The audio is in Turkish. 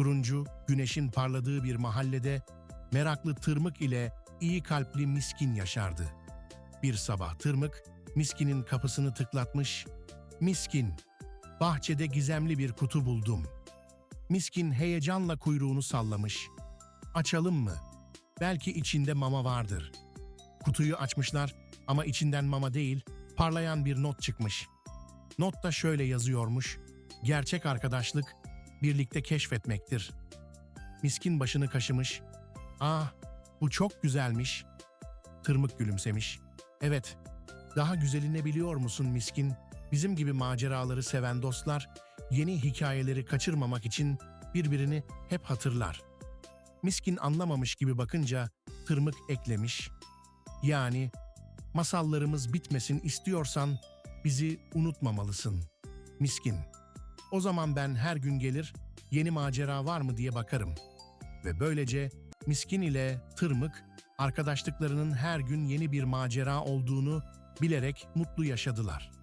Turuncu, güneşin parladığı bir mahallede meraklı tırmık ile iyi kalpli miskin yaşardı. Bir sabah tırmık, miskinin kapısını tıklatmış. Miskin, bahçede gizemli bir kutu buldum. Miskin heyecanla kuyruğunu sallamış. Açalım mı? Belki içinde mama vardır. Kutuyu açmışlar ama içinden mama değil, parlayan bir not çıkmış. Notta şöyle yazıyormuş. Gerçek arkadaşlık, birlikte keşfetmektir. Miskin başını kaşımış. Ah, bu çok güzelmiş. Tırmık gülümsemiş. Evet, daha güzeli ne biliyor musun miskin? Bizim gibi maceraları seven dostlar, yeni hikayeleri kaçırmamak için birbirini hep hatırlar. Miskin anlamamış gibi bakınca tırmık eklemiş. Yani masallarımız bitmesin istiyorsan bizi unutmamalısın. Miskin. O zaman ben her gün gelir, yeni macera var mı diye bakarım. Ve böylece Miskin ile Tırmık, arkadaşlıklarının her gün yeni bir macera olduğunu bilerek mutlu yaşadılar.